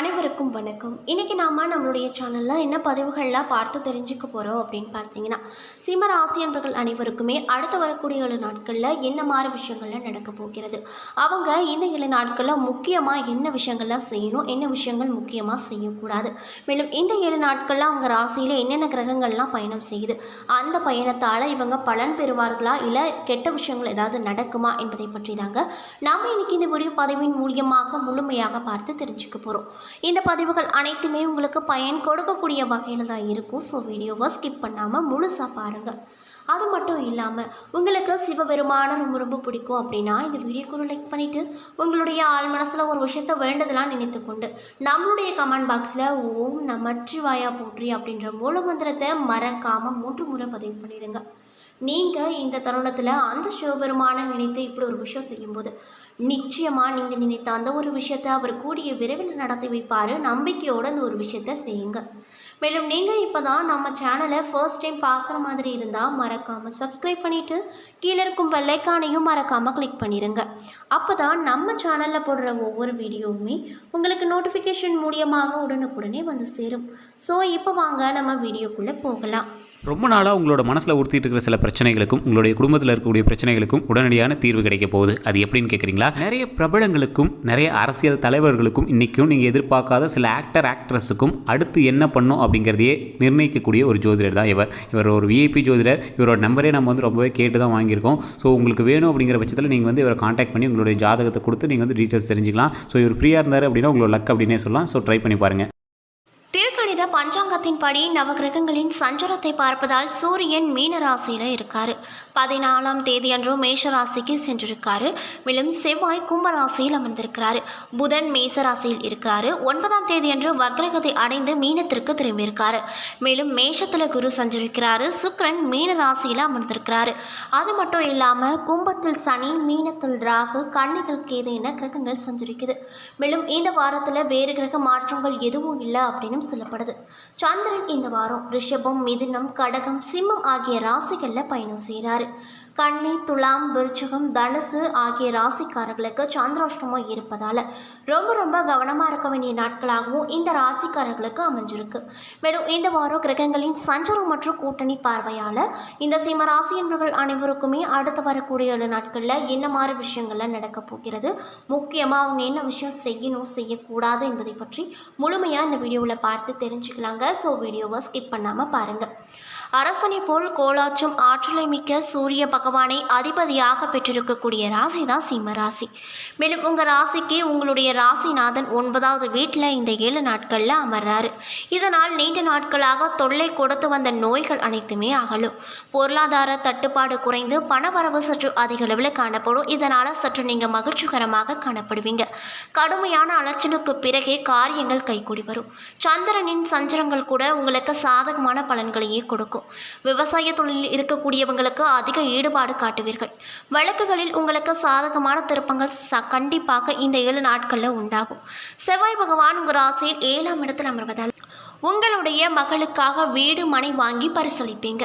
அனைவருக்கும் வணக்கம். இன்றைக்கி நாம் நம்மளுடைய சேனலில் என்ன பதிவுகள்லாம் பார்த்து தெரிஞ்சுக்க போகிறோம் அப்படின்னு பார்த்தீங்கன்னா சிம்ம ராசியன்பர்கள் அனைவருக்குமே அடுத்து வரக்கூடிய ஏழு நாட்களில் என்ன மாதிரி விஷயங்கள்லாம் நடக்க போகிறது? அவங்க இந்த ஏழு நாட்களில் முக்கியமாக என்ன விஷயங்கள்லாம் செய்யணும்? என்ன விஷயங்கள் முக்கியமாக செய்யக்கூடாது? மேலும் இந்த ஏழு நாட்களில் அவங்க ராசியில் என்னென்ன கிரகங்கள்லாம் பயணம் செய்யுது? அந்த பயணத்தால் இவங்க பலன் பெறுவார்களா? இல்லை கெட்ட விஷயங்கள் ஏதாவது நடக்குமா என்பதை பற்றி தாங்க நாம் இன்றைக்கி இந்த வீடியோ பதிவின் மூலியமாக முழுமையாக பார்த்து தெரிஞ்சுக்க போகிறோம் இந்த பதிவுகள் அனைத்துமே உங்களுக்கு பயன் கொடுக்கக்கூடிய வகையில் தான் இருக்கும். ஸோ வீடியோவை ஸ்கிப் பண்ணாமல் முழுசாக பாருங்கள் அது மட்டும் இல்லாமல் உங்களுக்கு சிவபெருமான ரொம்ப ரொம்ப பிடிக்கும் அப்படின்னா இந்த வீடியோக்குள்ள லைக் பண்ணிவிட்டு உங்களுடைய ஆள் மனசில் ஒரு விஷயத்த வேண்டதெல்லாம் நினைத்து கொண்டு நம்மளுடைய கமெண்ட் பாக்ஸில் ஓம் நமச்சிவாயா போற்றி அப்படின்ற மூல மந்திரத்தை மறக்காமல் மூன்று முறை பதிவு பண்ணிடுங்க. நீங்கள் இந்த தருணத்தில் அந்த சிவபெருமானை நினைத்து இப்படி ஒரு விஷயம் செய்யும்போது நிச்சயமாக நீங்கள் நினைத்த அந்த ஒரு விஷயத்தை அவர் கூடிய விரைவில் நடத்தி வைப்பார். நம்பிக்கையோடு அந்த ஒரு விஷயத்தை செய்யுங்க. மேலும் நீங்கள் இப்போ தான் நம்ம சேனலை ஃபர்ஸ்ட் டைம் பார்க்குற மாதிரி இருந்தால் மறக்காமல் சப்ஸ்கிரைப் பண்ணிவிட்டு கீழே இருக்கும் பெல்லைக்கானையும் மறக்காமல் கிளிக் பண்ணிடுங்க அப்போ தான் நம்ம சேனலில் போடுற ஒவ்வொரு வீடியோவுமே உங்களுக்கு நோட்டிஃபிகேஷன் மூலியமாக உடனுக்குடனே வந்து சேரும். ஸோ இப்போ வாங்க நம்ம வீடியோக்குள்ளே போகலாம். ரொம்ப நாளாக உங்களோட மனசில் உறுத்திட்டு இருக்கிற சில பிரச்சனைகளுக்கும் உங்களுடைய குடும்பத்தில் இருக்கக்கூடிய பிரச்சனைகளுக்கும் உடனடியான தீர்வு கிடைக்க போகுது. அது எப்படின்னு கேட்குறீங்களா நிறைய பிரபலங்களுக்கும் நிறைய அரசியல் தலைவர்களுக்கும் இன்றைக்கும் நீங்கள் எதிர்பார்க்காத சில ஆக்டர் ஆக்ட்ரஸுக்கும் அடுத்து என்ன பண்ணும் அப்படிங்கிறதையே நிர்ணயிக்கக்கூடிய ஒரு ஜோதிடர் தான் இவர். இவர் ஒரு விஐபி ஜோதிடர். இவரோட நம்பரே நம்ம வந்து ரொம்பவே கேட்டு தான் வாங்கியிருக்கோம். ஸோ உங்களுக்கு வேணும் அப்படிங்கிற பட்சத்தில் நீங்கள் வந்து இவரை காண்டாக்ட் பண்ணி உங்களுடைய ஜாதகத்தை கொடுத்து நீங்கள் வந்து டீட்டெயில்ஸ் தெரிஞ்சுக்கலாம். ஸோ இவர் ஃப்ரீயாக இருந்தார் அப்படின்னா உங்களோட லக் அப்படின்னே சொல்லலாம். ஸோ ட்ரை பண்ணி பாருங்கள் திருக்கணித பஞ்சாங்கத்தின்படி நவகிரகங்களின் சஞ்சாரத்தை பார்ப்பதால் சூரியன் மீன ராசியில் இருக்காரு. பதினாலாம் தேதி அன்று மேஷ ராசிக்கு சென்றிருக்காரு. மேலும் செவ்வாய் கும்ப ராசியில் அமர்ந்திருக்கிறாரு. புதன் மேச ராசியில் இருக்கிறாரு. ஒன்பதாம் தேதி அன்று வக்ரகத்தை அடைந்து மீனத்திற்கு திரும்பியிருக்காரு. மேலும் மேஷத்தில் குரு சஞ்சரிக்கிறாரு. சுக்ரன் மீன ராசியில் அமர்ந்திருக்கிறாரு. அது மட்டும் இல்லாமல் கும்பத்தில் சனி மீனத்தில் ராகு கண்ணிகள் கேது என கிரகங்கள் சஞ்சரிக்குது. மேலும் இந்த வாரத்தில் வேறு கிரக மாற்றங்கள் எதுவும் இல்லை அப்படின்னு சொல்லப்படுது. சந்திரன் இந்த வாரம் ரிஷபம் மிதுனம் கடகம் சிம்மம் ஆகிய ராசிகளில் பயணம் செய்கிறாரு கன்னி துலாம் விருச்சகம் தனுசு ஆகிய ராசிக்காரர்களுக்கு சந்திராஷ்டமம் இருப்பதால் ரொம்ப ரொம்ப கவனமாக இருக்க வேண்டிய நாட்களாகவும் இந்த ராசிக்காரர்களுக்கு அமைஞ்சிருக்கு. மேலும் இந்த வாரம் கிரகங்களின் சஞ்சாரம் மற்றும் கூட்டணி பார்வையால் இந்த சிம்ம ராசி என்பவர்கள் அனைவருக்குமே அடுத்து வரக்கூடிய ஏழு நாட்களில் என்ன மாதிரி விஷயங்கள்லாம் நடக்க போகிறது முக்கியமாக அவங்க என்ன விஷயம் செய்யணும் செய்யக்கூடாது என்பதை பற்றி முழுமையாக இந்த வீடியோவில் பார்த்து தெரிஞ்சுக்கலாங்க. ஸோ வீடியோவை ஸ்கிப் பண்ணாமல் பாருங்கள் அரசனை போல் கோலாச்சும் ஆற்றலை மிக்க சூரிய பகவானை அதிபதியாக பெற்றிருக்கக்கூடிய ராசி தான் சிம்ம ராசி. மேலும் உங்கள் ராசிக்கு உங்களுடைய ராசிநாதன் ஒன்பதாவது வீட்டில் இந்த ஏழு நாட்களில் அமர்றாரு. இதனால் நீண்ட நாட்களாக தொல்லை கொடுத்து வந்த நோய்கள் அனைத்துமே அகலும். பொருளாதார தட்டுப்பாடு குறைந்து பணவரவு சற்று அதிக அளவில் காணப்படும். இதனால் சற்று நீங்கள் மகிழ்ச்சிகரமாக காணப்படுவீங்க. கடுமையான அலைச்சலுக்கு பிறகே காரியங்கள் கைகூடி வரும். சந்திரனின் சஞ்சரங்கள் கூட உங்களுக்கு சாதகமான பலன்களையே கொடுக்கும். விவசாய தொழிலில் இருக்கக்கூடியவங்களுக்கு அதிக ஈடுபாடு காட்டுவீர்கள். வழக்குகளில் உங்களுக்கு சாதகமான திருப்பங்கள் ச கண்டிப்பாக இந்த ஏழு நாட்களில் உண்டாகும். செவ்வாய் பகவான் உங்கள் ராசியில் ஏழாம் இடத்தில் அமர்வதால் உங்களுடைய மகளுக்காக வீடு மனை வாங்கி பரிசளிப்பீங்க.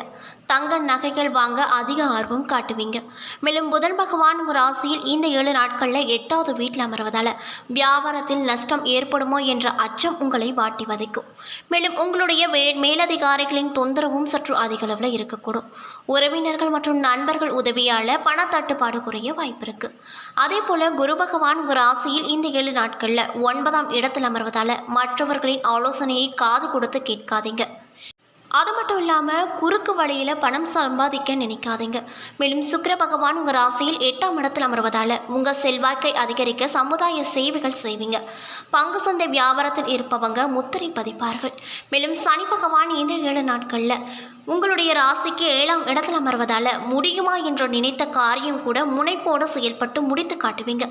தங்க நகைகள் வாங்க அதிக ஆர்வம் காட்டுவீங்க. மேலும் புதன் பகவான் ஒரு ராசியில் இந்த ஏழு நாட்களில் எட்டாவது வீட்டில் அமர்வதால் வியாபாரத்தில் நஷ்டம் ஏற்படுமோ என்ற அச்சம் உங்களை வாட்டி வதைக்கும். மேலும் உங்களுடைய மே மேலதிகாரிகளின் தொந்தரவும் சற்று அதிகளவில் இருக்கக்கூடும். உறவினர்கள் மற்றும் நண்பர்கள் உதவியால் பண தட்டுப்பாடு குறைய வாய்ப்பு இருக்குது அதே போல் குரு பகவான் உங்கள் ராசியில் இந்த ஏழு நாட்களில் ஒன்பதாம் இடத்தில் அமர்வதால் மற்றவர்களின் ஆலோசனையை காது கொடுத்து கேட்காதீங்க. அது மட்டும் இல்லாமல் குறுக்கு வழியில் பணம் சம்பாதிக்க நினைக்காதீங்க. மேலும் சுக்கர பகவான் உங்கள் ராசியில் எட்டாம் இடத்தில் அமர்வதால் உங்கள் செல்வாக்கை அதிகரிக்க சமுதாய சேவைகள் செய்வீங்க. பங்கு சந்தை வியாபாரத்தில் இருப்பவங்க முத்திரை பதிப்பார்கள். மேலும் சனி பகவான் இந்த ஏழு நாட்களில் உங்களுடைய ராசிக்கு ஏழாம் இடத்தில் அமர்வதால் முடியுமா என்று நினைத்த காரியம் கூட முனைப்போடு செயல்பட்டு முடித்து காட்டுவீங்க.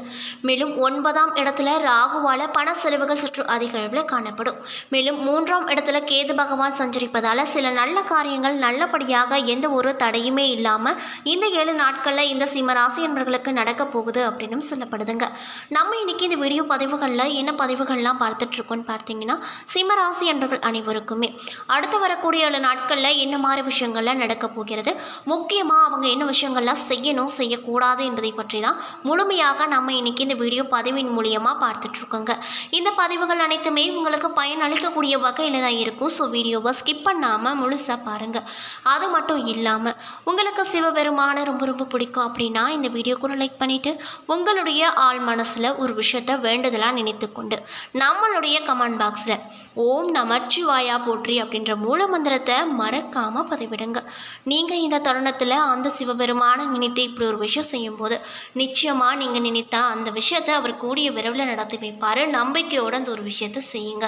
மேலும் ஒன்பதாம் இடத்துல ராகுவால் பண செலவுகள் சற்று அதிக அளவில் காணப்படும். மேலும் மூன்றாம் இடத்துல கேது பகவான் சஞ்சரிப்பதால் சில நல்ல காரியங்கள் நல்லபடியாக எந்த ஒரு தடையுமே இல்லாமல் இந்த ஏழு நாட்களில் இந்த சிம்ம ராசி என்பவர்களுக்கு நடக்க போகுது அப்படின்னு சொல்லப்படுதுங்க. நம்ம இன்னைக்கு இந்த வீடியோ பதிவுகளில் என்ன பதிவுகள்லாம் பார்த்துட்டு இருக்கோம்னு பார்த்தீங்கன்னா சிம்ம ராசி என்பவர்கள் அனைவருக்குமே. அடுத்து வரக்கூடிய ஏழு நாட்களில் என்ன முக்கியமான விஷயங்கள்லாம் நடக்க போகிறது. முக்கியமாக அவங்க என்ன விஷயங்கள்லாம் செய்யணும் செய்யக்கூடாது என்பதை பற்றி தான் முழுமையாக நம்ம இன்னைக்கு இந்த வீடியோ பதிவின் மூலியமாக பார்த்துட்ருக்கோங்க. இந்த பதிவுகள் அனைத்துமே உங்களுக்கு பயனளிக்கக்கூடிய வகையில் தான் இருக்கும். ஸோ வீடியோவை ஸ்கிப் பண்ணாமல் முழுசாக பாருங்கள் அது மட்டும் இல்லாமல் உங்களுக்கு சிவபெருமான ரொம்ப ரொம்ப பிடிக்கும் அப்படின்னா இந்த வீடியோ கூட லைக் பண்ணிவிட்டு உங்களுடைய ஆள் மனசில் ஒரு விஷயத்தை வேண்டுதலாக நினைத்து கொண்டு நம்மளுடைய கமெண்ட் பாக்ஸில் ஓம் நமச்சிவாயா போற்றி அப்படின்ற மூல மந்திரத்தை மறக்காமல் பதிவிடுங்க. நீங்கள் இந்த தருணத்தில் அந்த சிவபெருமான நினைத்து இப்படி ஒரு விஷயம் செய்யும்போது நிச்சயமாக நீங்கள் நினைத்தா அந்த விஷயத்தை அவர் கூடிய விரைவில் நடத்தி வைப்பார். நம்பிக்கையோடு அந்த ஒரு விஷயத்தை செய்யுங்க.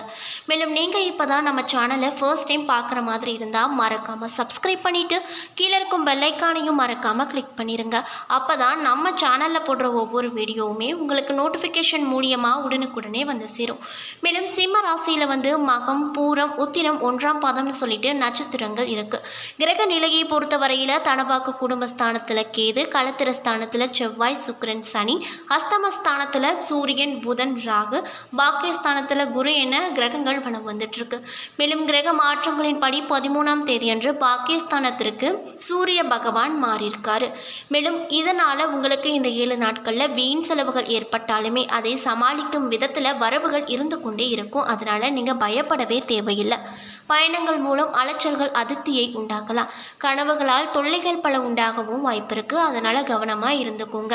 மேலும் நீங்கள் இப்போ தான் நம்ம சேனலை ஃபர்ஸ்ட் டைம் பார்க்குற மாதிரி இருந்தால் மறக்காமல் சப்ஸ்கிரைப் பண்ணிவிட்டு கீழே இருக்கும் பெல்லைக்கானையும் மறக்காமல் கிளிக் பண்ணிடுங்க அப்போ தான் நம்ம சேனலில் போடுற ஒவ்வொரு வீடியோவுமே உங்களுக்கு நோட்டிஃபிகேஷன் மூலியமாக உடனுக்குடனே வந்து சேரும். மேலும் சிம்ம ராசியில் வந்து மகம் பூரம் உத்திரம் ஒன்றாம் பாதம்னு சொல்லிட்டு நட்சத்திரங்கள் இருக்குது கிரக நிலையை பொறுத்தவரையில் தனபாக்கு குடும்பஸ்தானத்தில் கேது களத்திரஸ்தானத்தில் செவ்வாய் சுக்கிரன் சனி அஸ்தமஸ்தானத்தில் சூரியன் புதன் ராகு பாக்கியஸ்தானத்தில் குரு என கிரகங்கள் வளம் வந்துட்டுருக்கு. மேலும் கிரக மாற்றங்களின் படி பதிமூணாம் தேதியன்று பாக்கியஸ்தானத்திற்கு சூரிய பகவான் மாறியிருக்காரு. மேலும் இதனால் உங்களுக்கு இந்த ஏழு நாட்களில் வீண் செலவுகள் ஏற்பட்டாலுமே அதை சமாளிக்கும் விதத்தில் வரவுகள் இருந்து கொண்டே இருக்கும். அதனால் நீங்கள் பயப்படவே தேவையில்லை. பயணங்கள் மூலம் அலைச்சல்கள் அதிருப்தியை உண்டாக்கலாம். கனவுகளால் தொல்லைகள் பல உண்டாகவும் வாய்ப்பு இருக்குது அதனால் கவனமாக இருந்துக்கோங்க.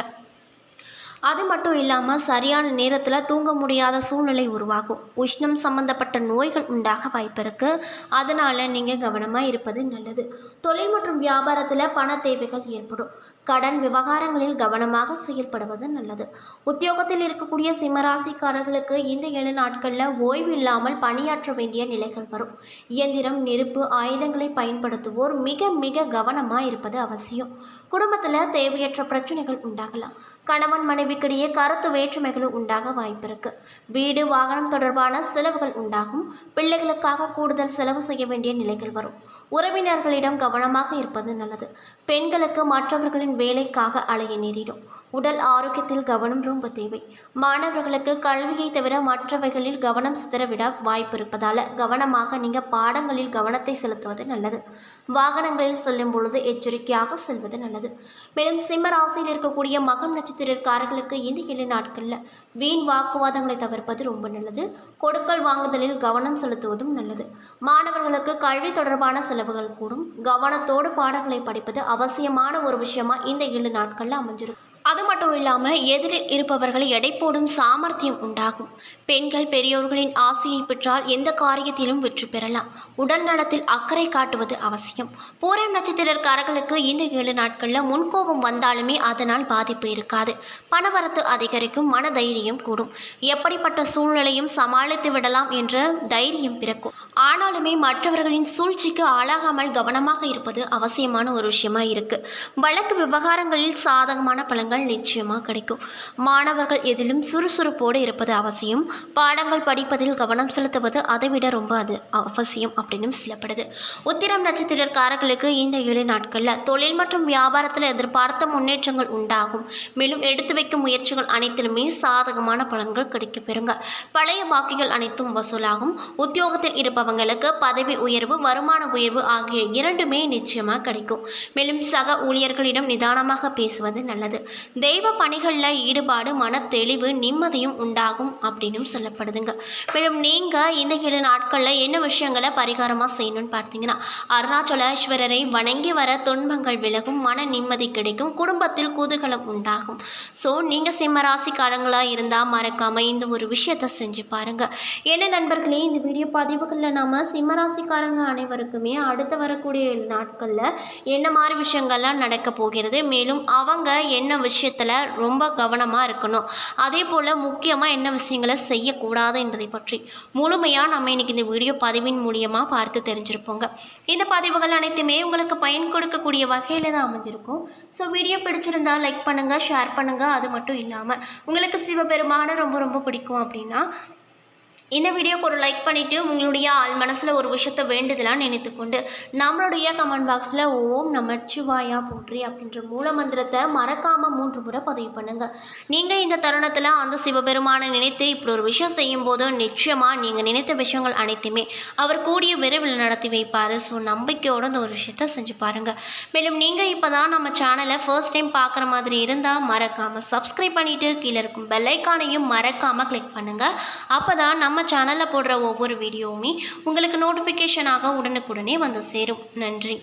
அது மட்டும் இல்லாமல் சரியான நேரத்தில் தூங்க முடியாத சூழ்நிலை உருவாகும். உஷ்ணம் சம்பந்தப்பட்ட நோய்கள் உண்டாக வாய்ப்பு இருக்குது அதனால் நீங்கள் கவனமாக இருப்பது நல்லது. தொழில் மற்றும் வியாபாரத்தில் பண தேவைகள் ஏற்படும். கடன் விவகாரங்களில் கவனமாக செயல்படுவது நல்லது. உத்தியோகத்தில் இருக்கக்கூடிய சிம்மராசிக்காரர்களுக்கு இந்த ஏழு நாட்களில் ஓய்வு இல்லாமல் பணியாற்ற வேண்டிய நிலைகள் வரும். இயந்திரம் நெருப்பு ஆயுதங்களை பயன்படுத்துவோர் மிக மிக கவனமாக இருப்பது அவசியம். குடும்பத்தில் தேவையற்ற பிரச்சனைகள் உண்டாகலாம். கணவன் மனைவிக்கிடையே கருத்து வேற்றுமைகளும் உண்டாக வாய்ப்பிருக்கு. வீடு வாகனம் தொடர்பான செலவுகள் உண்டாகும். பிள்ளைகளுக்காக கூடுதல் செலவு செய்ய வேண்டிய நிலைகள் வரும். உறவினர்களிடம் கவனமாக இருப்பது நல்லது. பெண்களுக்கு மற்றவர்களின் வேலைக்காக அலைய நேரிடும். உடல் ஆரோக்கியத்தில் கவனம் ரொம்ப தேவை. மாணவர்களுக்கு கல்வியை தவிர மற்றவைகளில் கவனம் சிதறவிட வாய்ப்பு இருப்பதால் கவனமாக நீங்கள் பாடங்களில் கவனத்தை செலுத்துவது நல்லது. வாகனங்களில் செல்லும் பொழுது எச்சரிக்கையாக செல்வது நல்லது. மேலும் சிம்ம ராசியில் இருக்கக்கூடிய மகம் நட்சத்திரக்காரர்களுக்கு இந்த ஏழு நாட்களில் வீண் வாக்குவாதங்களை தவிர்ப்பது ரொம்ப நல்லது. கொடுக்கல் வாங்குதலில் கவனம் செலுத்துவதும் நல்லது. மாணவர்களுக்கு கல்வி தொடர்பான செலவுகள் கூடும். கவனத்தோடு பாடங்களை படிப்பது அவசியமான ஒரு விஷயமா இந்த ஏழு நாட்களில் அமைஞ்சிருக்கும். அது மட்டும் இல்லாமல் எதிரில் இருப்பவர்களை எடை போடும் சாமர்த்தியம் உண்டாகும். பெண்கள் பெரியோர்களின் ஆசையை பெற்றால் எந்த காரியத்திலும் வெற்றி பெறலாம். உடல் நலத்தில் அக்கறை காட்டுவது அவசியம். பூரம் நட்சத்திரக்காரர்களுக்கு இந்த ஏழு நாட்களில் முன்கோபம் வந்தாலுமே அதனால் பாதிப்பு இருக்காது. பணவரத்து அதிகரிக்கும் மன தைரியம் கூடும். எப்படிப்பட்ட சூழ்நிலையும் சமாளித்து விடலாம் என்ற தைரியம் பிறக்கும். ஆனாலுமே மற்றவர்களின் சூழ்ச்சிக்கு ஆளாகாமல் கவனமாக இருப்பது அவசியமான ஒரு விஷயமா இருக்கு. வழக்கு விவகாரங்களில் சாதகமான பலன்கள் நிச்சயமாக கிடைக்கும். மாணவர்கள் எதிலும் சுறுசுறுப்போடு இருப்பது அவசியம். பாடங்கள் படிப்பதில் கவனம் செலுத்துவது அதைவிட ரொம்ப அது அவசியம் அப்படின்னு சொல்லப்படுது உத்திரம் நட்சத்திரக்காரர்களுக்கு இந்த ஏழு நாட்களில் தொழில் மற்றும் வியாபாரத்தில் எதிர்பார்த்த முன்னேற்றங்கள் உண்டாகும். மேலும் எடுத்து வைக்கும் முயற்சிகள் அனைத்திலுமே சாதகமான பலன்கள் கிடைக்கப்பெறுங்க. பழைய பாக்கிகள் அனைத்தும் வசூலாகும். உத்தியோகத்தில் இருப்பவங்களுக்கு பதவி உயர்வு வருமான உயர்வு ஆகிய இரண்டுமே நிச்சயமாக கிடைக்கும். மேலும் சக ஊழியர்களிடம் நிதானமாக பேசுவது நல்லது. தெய்வ பணிகளில் ஈடுபாடு மன தெளிவு நிம்மதியும் உண்டாகும் அப்படின்னும் சொல்லப்படுதுங்க. மேலும் நீங்கள் இந்த ஏழு நாட்களில் என்ன விஷயங்களை பரிகாரமாக செய்யணும்னு பார்த்தீங்கன்னா அருணாச்சலேஸ்வரரை வணங்கி வர துன்பங்கள் விலகும் மன நிம்மதி கிடைக்கும் குடும்பத்தில் குதூகலம் உண்டாகும். ஸோ நீங்கள் சிம்மராசிக்காரங்களாக இருந்தால் மறக்காமல் இந்த ஒரு விஷயத்தை செஞ்சு பாருங்கள் என்ன நண்பர்களே இந்த வீடியோ பதிவுகளில் நாம் சிம்மராசிக்காரங்க அனைவருக்குமே அடுத்து வரக்கூடிய நாட்களில் என்ன மாதிரி விஷயங்கள்லாம் நடக்க போகிறது மேலும் அவங்க என்ன விஷயத்தில் ரொம்ப கவனமாக இருக்கணும். அதே போல் முக்கியமாக என்ன விஷயங்களை செய்யக்கூடாது என்பதை பற்றி முழுமையாக நம்ம இன்றைக்கி இந்த வீடியோ பதிவின் மூலியமாக பார்த்து தெரிஞ்சிருப்போங்க. இந்த பதிவுகள் அனைத்துமே உங்களுக்கு பயன் கொடுக்கக்கூடிய வகையில் தான் அமைஞ்சிருக்கும். ஸோ வீடியோ பிடிச்சிருந்தால் லைக் பண்ணுங்கள் ஷேர் பண்ணுங்கள் அது மட்டும் இல்லாமல் உங்களுக்கு சிவபெருமான ரொம்ப ரொம்ப பிடிக்கும் அப்படின்னா இந்த வீடியோக்கு ஒரு லைக் பண்ணிவிட்டு உங்களுடைய ஆள் மனசில் ஒரு விஷயத்தை வேண்டுதலாக நினைத்துக்கொண்டு நம்மளுடைய கமெண்ட் பாக்ஸில் ஓம் நமச்சிவாயா போற்றி அப்படின்ற மூல மந்திரத்தை மறக்காமல் மூன்று முறை பதிவு பண்ணுங்கள் நீங்கள் இந்த தருணத்தில் அந்த சிவபெருமானை நினைத்து இப்படி ஒரு விஷயம் செய்யும்போது நிச்சயமாக நீங்கள் நினைத்த விஷயங்கள் அனைத்துமே அவர் கூடிய விரைவில் நடத்தி வைப்பார். ஸோ நம்பிக்கையோடு அந்த ஒரு விஷயத்த செஞ்சு பாருங்கள் மேலும் நீங்கள் இப்போ தான் நம்ம சேனலை ஃபர்ஸ்ட் டைம் பார்க்குற மாதிரி இருந்தால் மறக்காமல் சப்ஸ்கிரைப் பண்ணிவிட்டு கீழே இருக்கும் பெல்லைக்கானையும் மறக்காமல் கிளிக் பண்ணுங்கள் அப்போ தான் நம்ம சேனலில் போடுற ஒவ்வொரு வீடியோவுமே உங்களுக்கு நோட்டிஃபிகேஷனாக உடனுக்குடனே வந்து சேரும். நன்றி.